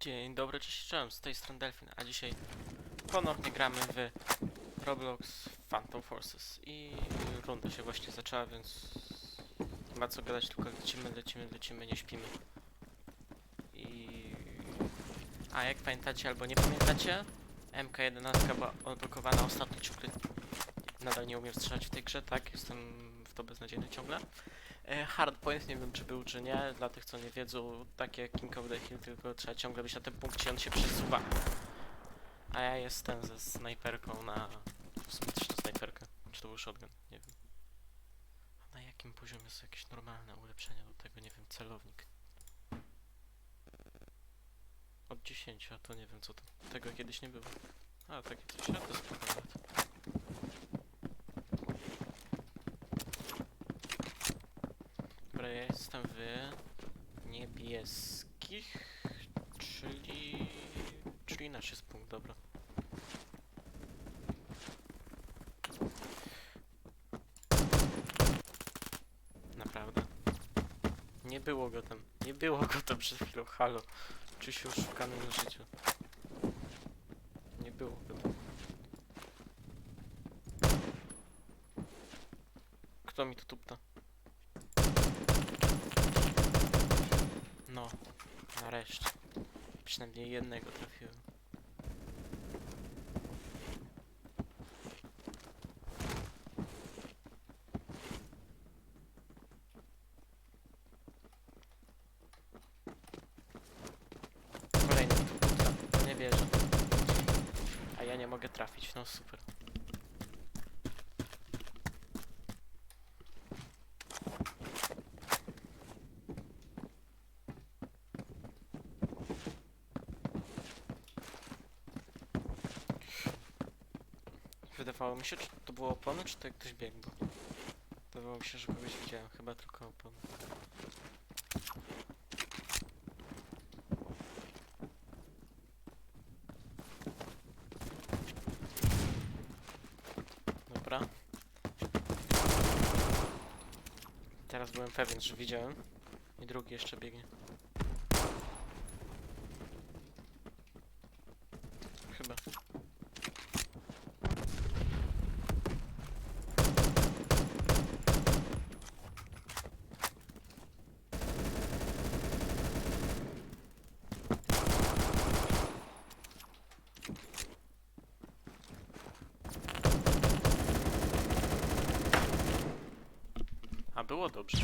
Dzień dobry, cześć, cześć, z tej strony Delfin, a dzisiaj ponownie gramy w Roblox Phantom Forces i runda się właśnie zaczęła, więc nie ma co gadać, tylko lecimy, lecimy, lecimy, nie śpimy. I... A jak pamiętacie albo nie pamiętacie, MK11 była odblokowana ostatnio ciuchy. Nadal nie umiem strzelać w tej grze, tak, jestem w to beznadziejny ciągle. E, Hardpoint, nie wiem czy był czy nie, dla tych co nie wiedzą, takie King of the Hill, tylko trzeba ciągle być na tym punkcie, on się przesuwa. A ja jestem ze snajperką na... w sumie też na snajperkę, czy to był shotgun, nie wiem. A na jakim poziomie są jakieś normalne ulepszenia do tego, nie wiem, celownik. Od 10, a to nie wiem co to, tego kiedyś nie było. A, takie coś, a to spoko ja jestem w niebieskich, czyli... czyli nasz jest punkt, dobra. Naprawdę. Nie było go tam. Nie było go tam przed chwilą. Halo. Czy się oszukany na życiu? Nie było go tam. Kto mi tu tupta? No, nareszcie. Przynajmniej jednego trafiłem. Kolejny nie wierzę. A ja nie mogę trafić, no super. Wydawało mi się, czy to było opony, czy to jak ktoś biegł. Wydawało mi się, że kogoś widziałem, chyba tylko opony. Dobra. Teraz byłem pewien, że widziałem. I drugi jeszcze biegnie. Chyba. A było dobrze.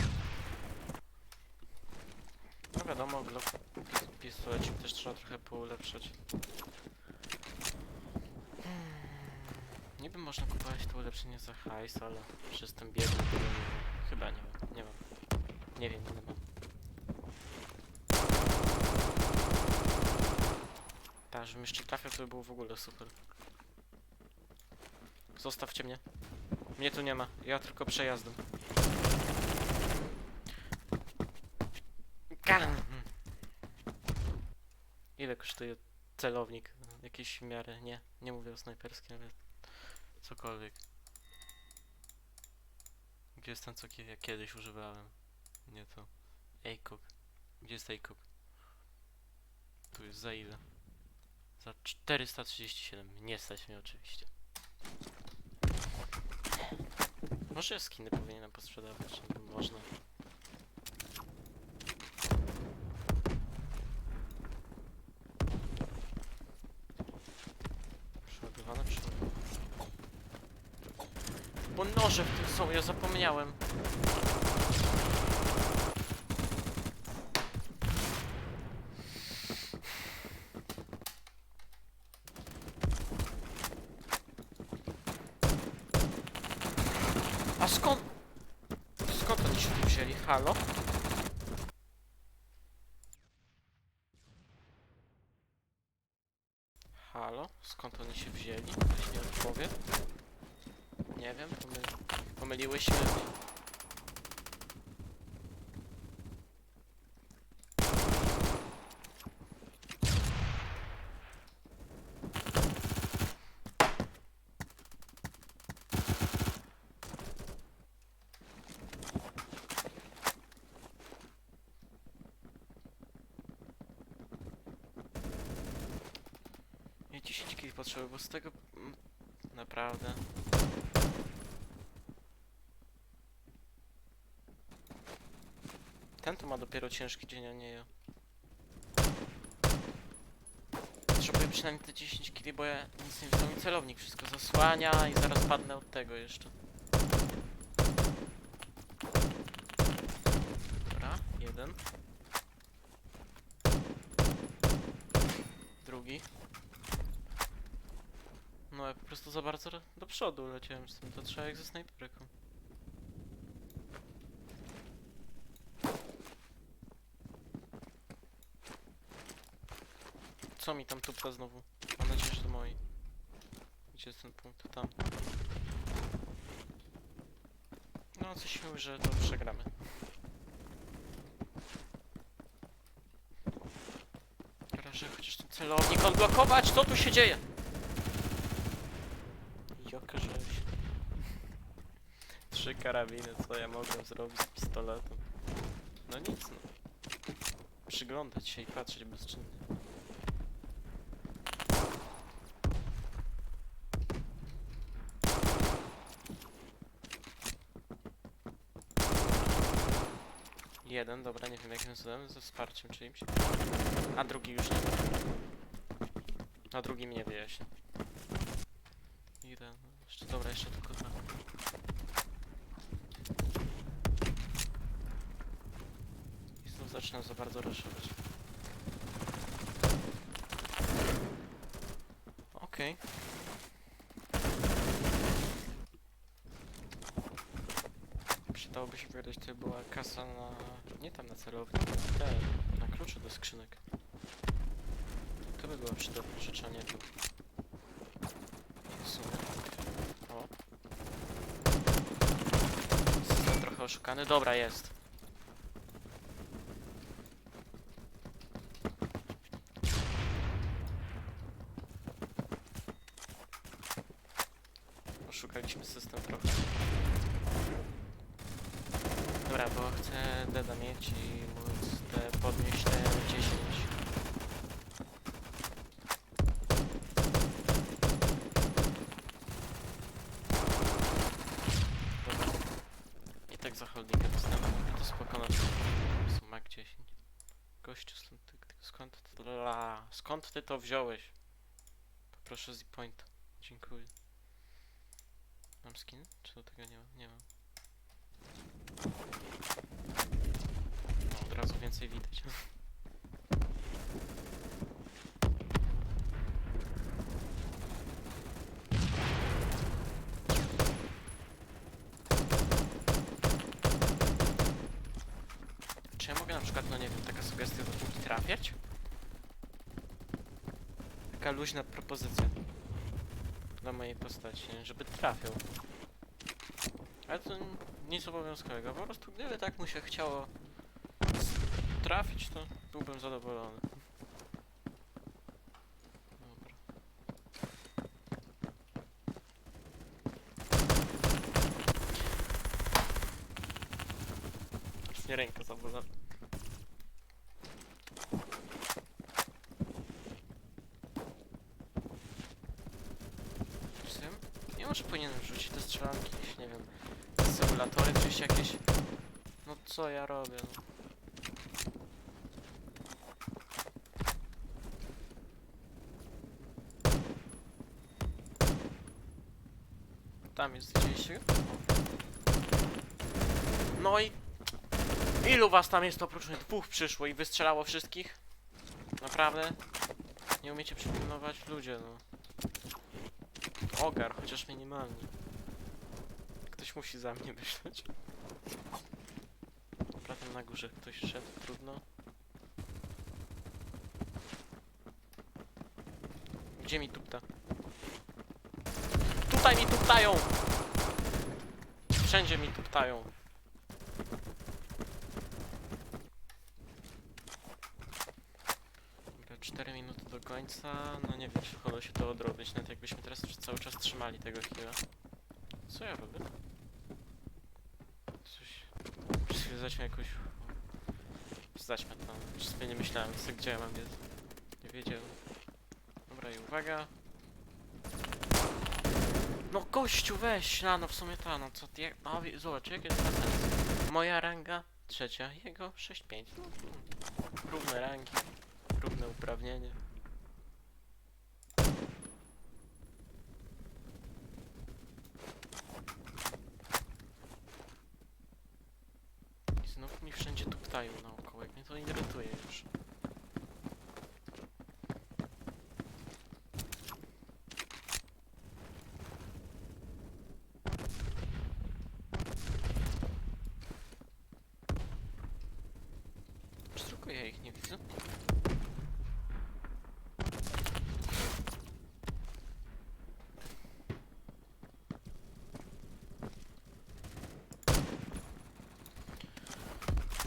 No wiadomo, Glock pis pistolecik też trzeba trochę poulepszać. Niby można kupować to ulepszenie za hajs, ale już jestem biedny, to nie wiem. Chyba nie wiem, nie wiem. Nie wiem. Tak, żebym jeszcze trafiał, to by było w ogóle super. Zostawcie mnie. Mnie tu nie ma, ja tylko przejazdem. Ile kosztuje celownik? Jakiś w miarę, nie, nie mówię o snajperskim, ale cokolwiek. Gdzie jest ten, co ja kiedyś używałem? Nie to. ACOG. Gdzie jest ACOG? Tu jest za ile? Za 437. Nie stać mnie oczywiście. Może skiny powinienem posprzedawać, można. Przeładowane, przeładowane. Bo noże w tym są, ja zapomniałem. A skąd? Skąd oni się tu wzięli? Halo? Skąd oni się wzięli? Ktoś nie odpowie? Nie wiem, pomy pomyliłyśmy. 10 kg potrzebuję, bo z tego... mm, Naprawdę. Ten to ma dopiero ciężki dzień, a nie ja. Potrzebuję przynajmniej te 10 kg, bo ja nic nie widzę. Mi celownik wszystko zasłania i zaraz padnę od tego jeszcze. Dobra, jeden. Drugi. No ja po prostu za bardzo do przodu leciałem z tym, to trzeba jak ze snajperką. Co mi tam tupta znowu? Mam nadzieję, że to moi. Gdzie jest ten punkt? Tam. No, coś mi że to przegramy. Proszę chociaż ten celownik odblokować! Co tu się dzieje? Rzeź. Trzy karabiny, co ja mogłem zrobić z pistoletem? No nic no. Przyglądać się i patrzeć bezczynnie. Jeden, dobra, nie wiem jakim cudem, ze wsparciem czyimś. A drugi już nie. A drugi mnie wyjaśni. Idę, no, jeszcze, dobra, jeszcze tylko dwa. I znów zaczynam za bardzo raszować. Okej. Przydałoby się wydać, to była kasa na... nie tam na celownik, na na klucze do skrzynek. To by była przydatna rzecz, a nie to. W sumie. O. System trochę oszukany. Dobra, jest. Oszukaliśmy system trochę. Dobra, bo chcę deda mieć i móc te podnieść te 10. Dobra. I tak za holdinga dostanę. To spoko na to. Mac 10. Gościu, skąd ty, skąd ty, la, skąd ty to wziąłeś? Poproszę z point. Dziękuję. Mam skin? Czy do tego nie mam? Nie mam. No, od razu więcej widać. Czy ja mogę na przykład, no nie wiem, taka sugestia zacząć trafiać? Taka luźna propozycja dla mojej postaci, żeby trafiał. Ale to nic obowiązkowego, po prostu gdyby tak mu się chciało trafić, to byłbym zadowolony. Dobra. Aż mnie ręka zabolała. Z tym? Nie może powinienem strzelanki, jakieś, nie wiem, symulatory czyś jakieś. No co ja robię? No. Tam jest gdzieś. No i ilu was tam jest oprócz mnie? Dwóch przyszło i wystrzelało wszystkich? Naprawdę? Nie umiecie przypilnować ludzie, no. Ogar, chociaż minimalnie. Ktoś musi za mnie myśleć. Tam na górze ktoś szedł, trudno. Gdzie mi tupta? Tutaj mi tuptają! Wszędzie mi tuptają. Dobra, 4 minuty do końca. No nie wiem, czy uda się to odrobić, nawet jakbyśmy teraz cały czas trzymali tego chwilę. Co ja robię? najpierw zaćmy jakąś... Zaćmy tam. Przez nie myślałem, gdzie ja mam nie, nie wiedziałem. Dobra i uwaga. No kościół weź, no, no w sumie ta, no co ty, jak, no zobacz, jaki jest sens. Moja ranga, trzecia, jego 6-5. No, równe rangi, równe uprawnienie. Tuptają naokoło, jak mnie to irytuje już. Czy tylko ja ich nie widzę?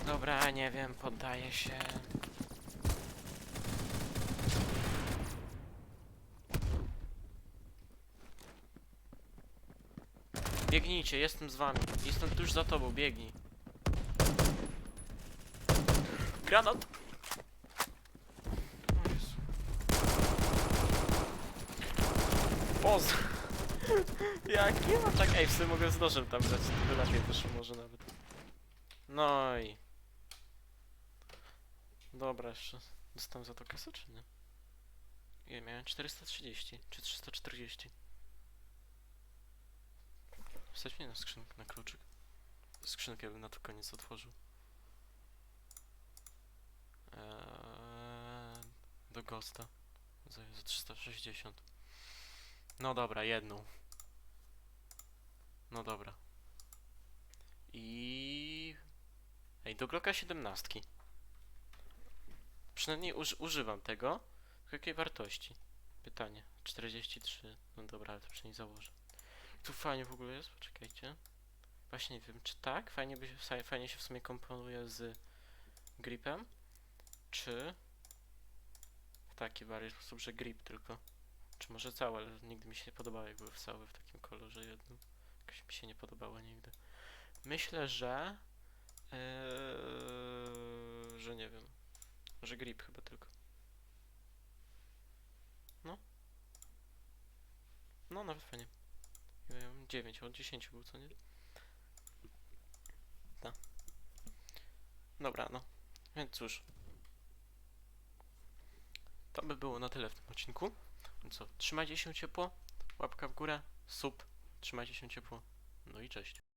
Dobra, nie wiem, poddaję się. Biegnijcie, jestem z wami. Jestem tuż za tobą, biegnij. Granat! O Jezu. Poz! Jaki atak? Ej, w sumie mogę z nożem tam grać, to by lepiej wyszło może nawet. No i... Dobra, jeszcze dostałem za to kasę, czy nie? Nie, miałem 430, czy 340. Wstać mnie na skrzynkę, na kluczyk. Skrzynkę bym na to koniec otworzył. Eee, do Ghosta. Za, za 360. No dobra, jedną. No dobra. I... Ej, do Glocka 17. Przynajmniej uż, używam tego. W jakiej wartości? Pytanie. 43. No dobra, ale to przynajmniej założę. Tu fajnie w ogóle jest, poczekajcie. Właśnie nie wiem, czy tak? Fajnie, by się, fa- fajnie się w sumie komponuje z gripem. Czy w taki bardziej sposób, że grip tylko. Czy może całe, ale nigdy mi się nie podobało, jak były całe w takim kolorze jednym. Jakoś mi się nie podobało nigdy. Myślę, że... Yy, że nie wiem. Że grip chyba tylko. No. No, nawet fajnie. Ja miałem 9, od 10 był, co nie? Tak. Dobra, no. Więc cóż. To by było na tyle w tym odcinku. No co, trzymajcie się ciepło, łapka w górę, sub, trzymajcie się ciepło, no i cześć.